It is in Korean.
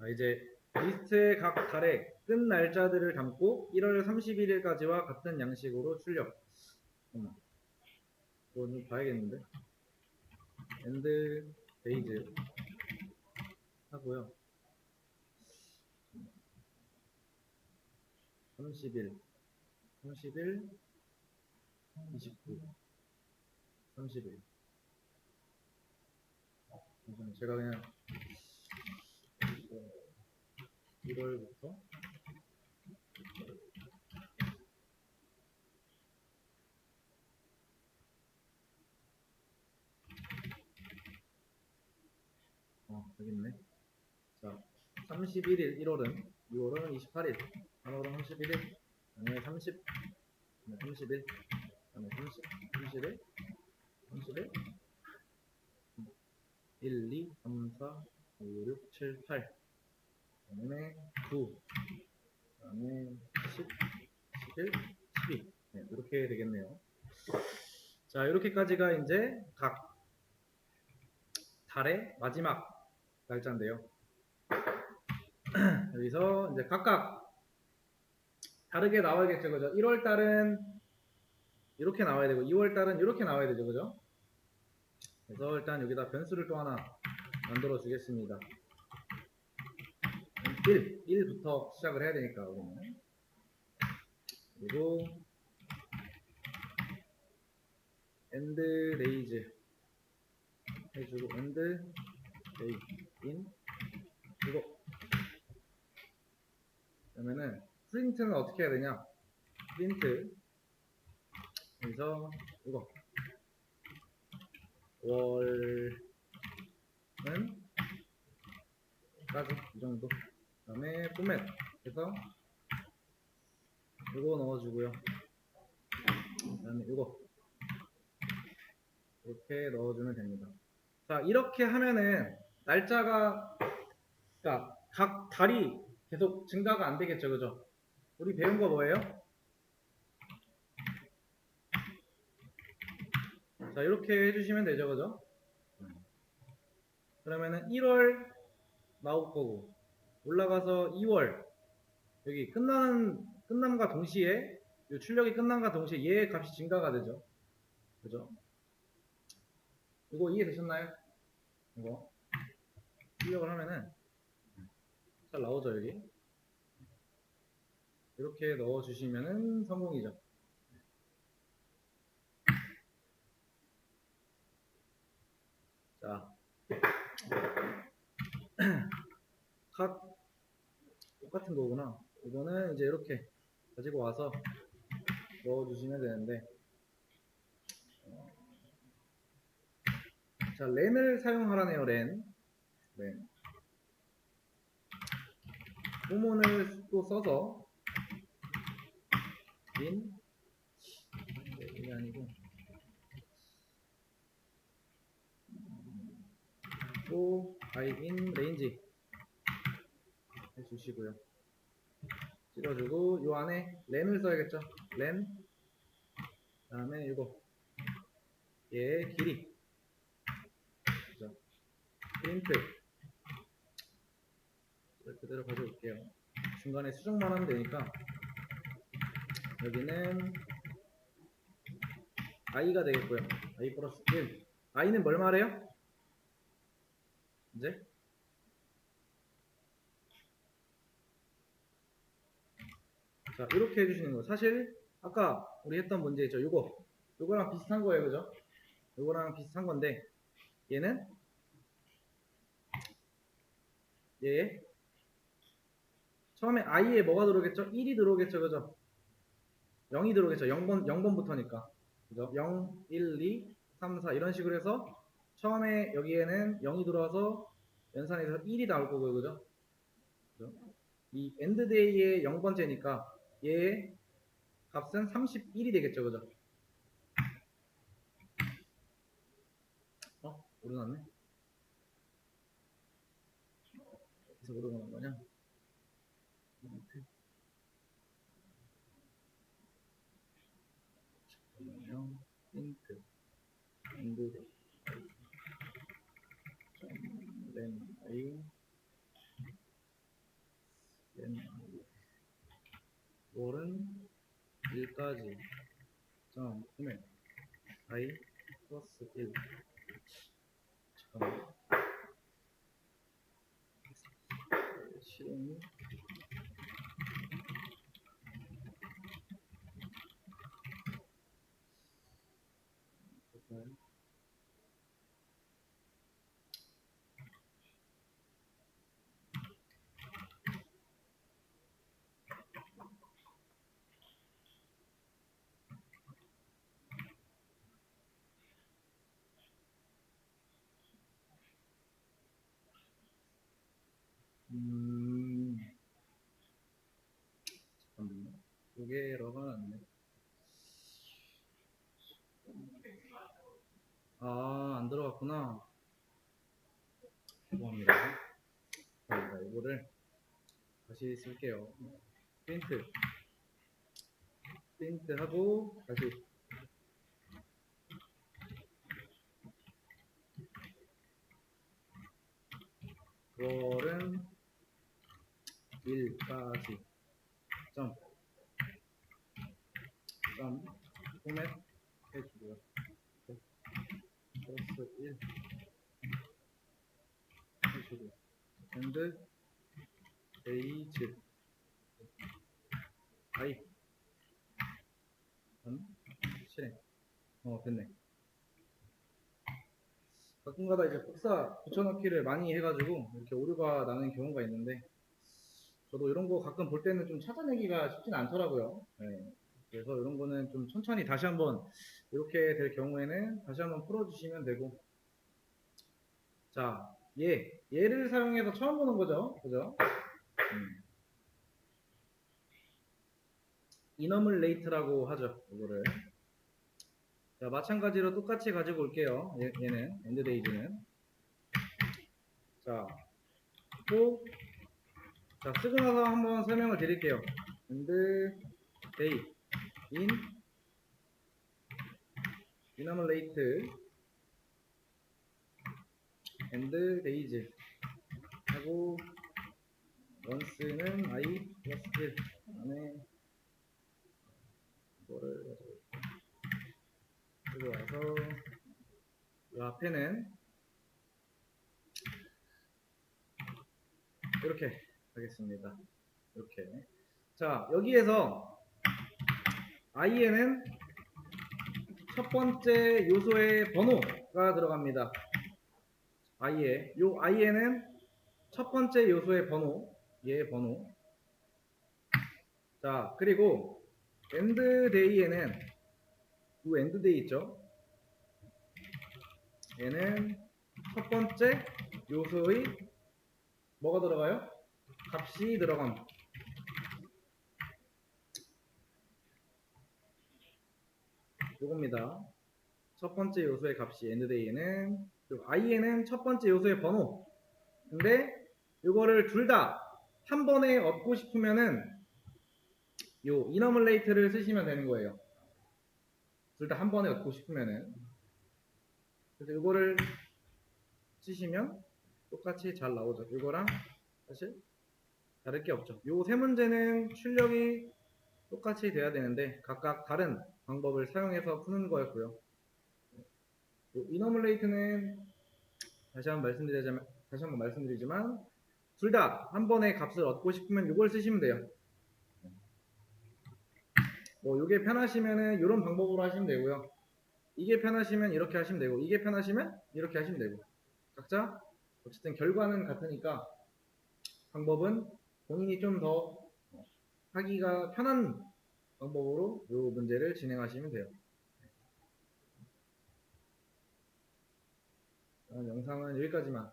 자, 이제 리스트의 각 달의 끝 날짜들을 담고 1월 31일까지와 같은 양식으로 출력. 잠깐만. 이거 좀 봐야겠는데. 엔드 데이즈 하고요. 30일, 30일, 29, 30일. 잠시만요. 제가 그냥 1월부터 어, 있네. 자, 31일 1월은 2월은 28일, 3월은 31일, 그다음에 30, 그다음에 30일, 그다음에 30, 30일, 30일, 1, 2, 3, 4, 5, 6, 7, 8, 그 다음에 9, 그다음에 10, 11, 12. 네, 이렇게 되겠네요. 자, 이렇게까지가 이제 각 달의 마지막 날짜인데요. 여기서 이제 각각 다르게 나와야겠죠, 그죠? 1월 달은 이렇게 나와야 되고, 2월 달은 이렇게 나와야 되죠, 그죠? 그래서 일단 여기다 변수를 또 하나 만들어 주겠습니다. 1, 1부터 시작을 해야 되니까, 우리는. 그리고 엔드 레이즈 해주고 엔드 레이 인 이거 그러면은 프린트는 어떻게 해야 되냐? 프린트 여기서 이거. 월은 까지 이 정도 그 다음에 포맷. 해서 이거 넣어주고요. 그 다음에 이거. 이렇게 넣어주면 됩니다. 자 이렇게 하면은 날짜가 그러니까 각 달이 계속 증가가 안 되겠죠 그죠? 우리 배운 거 뭐예요? 자 이렇게 해주시면 되죠 그죠? 그러면은 1월 나올 거고 올라가서 2월 여기 끝나는 끝남과 동시에 이 출력이 끝남과 동시에 얘의 값이 증가가 되죠. 그죠? 이거 이해되셨나요? 이거? 출력을 하면은 잘 나오죠 여기? 이렇게 넣어주시면은 성공이죠. 자. 각 똑같은 거구나 이거는 이제 이렇게 가지고 와서 넣어주시면 되는데 자, 렌을 사용하라네요, 렌. 렌. 호문을 또 써서 인 네, 이게 아니고 또 바이인 레인지 해 주시고요. 찍어주고 요 안에 렌을 써야겠죠. 렌 그다음에 이거 얘의 길이 그죠? 프린트 그대로 가져올게요. 중간에 수정만 하면 되니까 여기는 i가 되겠고요. i 플러스 1 i는 뭘 말해요? 이제 자 이렇게 해주시는 거 사실 아까 우리 했던 문제 있죠? 요거. 요거랑 비슷한 거예요. 그죠? 요거랑 비슷한 건데 얘는 얘 처음에 i에 뭐가 들어오겠죠? 1이 들어오겠죠? 그죠? 0이 들어오겠죠? 0번 0번부터니까. 그죠? 0 1 2 3 4 이런 식으로 해서 처음에 여기에는 0이 들어와서 연산에서 1이 나올 거고요. 그죠? 그죠? 이 엔드데이의 0번째니까 얘의 값은 31이 되겠죠, 그죠? 어? 오르났네? 어디서 오르는 거냐? 잠깐만요. 힌트. 엔드데이. 점, 렌, 아이. N 월은 1까지. 점 꿈에 i 플러스 1 잠깐만 실행이 볼까요? 음, 잠깐만요. 이게 러가 났네. 아, 안 들어갔구나. 죄송합니다. 자, 이거를 다시 쓸게요. 프린트. 프린트 하고, 다시. 월은 1까지 점, 점, 포맷 해주고요. 플러스 1 해주고, and age i 음? 실행 어 됐네 가끔가다 이제 복사 붙여넣기를 많이 해가지고 이렇게 오류가 나는 경우가 있는데 저도 이런 거 가끔 볼 때는 좀 찾아내기가 쉽진 않더라고요. 네. 그래서 이런 거는 좀 천천히 다시 한번 이렇게 될 경우에는 다시 한번 풀어주시면 되고 자, 얘 얘를 사용해서 처음 보는 거죠, 그죠? 음. 이너멀레이트라고 하죠, 이거를. 자, 마찬가지로 똑같이 가지고 올게요. 얘, 얘는 엔드데이즈는. 자, 또 자, 쓰고 나서 한번 설명을 드릴게요. 엔드데이 인 이너멀레이트 엔드데이즈 하고 원스는 i 플러스 1 안에 이거를 가지고 그리고 와서 이 앞에는 이렇게 하겠습니다. 이렇게. 자 여기에서 i에는 첫 번째 요소의 번호가 들어갑니다. i에 요 i에는 첫 번째 요소의 번호 얘의 번호 자 그리고 이 엔드 데이 있죠 얘는 첫 번째 요소의 뭐가 들어가요? 값이 들어감 요겁니다 첫 번째 요소의 값이 그리고 i에는 첫 번째 요소의 번호 근데 이거를 둘 다 한 번에 얻고 싶으면은 요 이너멀레이트를 쓰시면 되는 거예요. 둘 다 한 번에 얻고 싶으면은 그래서 이거를 쓰시면 똑같이 잘 나오죠. 이거랑 사실 다를 게 없죠. 요 세 문제는 출력이 똑같이 돼야 되는데 각각 다른 방법을 사용해서 푸는 거였고요. 요 이너멀레이트는 다시 한번 말씀드리자면 다시 한번 말씀드리지만 둘 다 한 번에 값을 얻고 싶으면 이걸 쓰시면 돼요. 뭐 이게 편하시면은 이런 방법으로 하시면 되고요. 이게 편하시면 이렇게 하시면 되고 이게 편하시면 이렇게 하시면 되고 각자 어쨌든 결과는 같으니까 방법은 본인이 좀 더 하기가 편한 방법으로 이 문제를 진행하시면 돼요. 영상은 여기까지만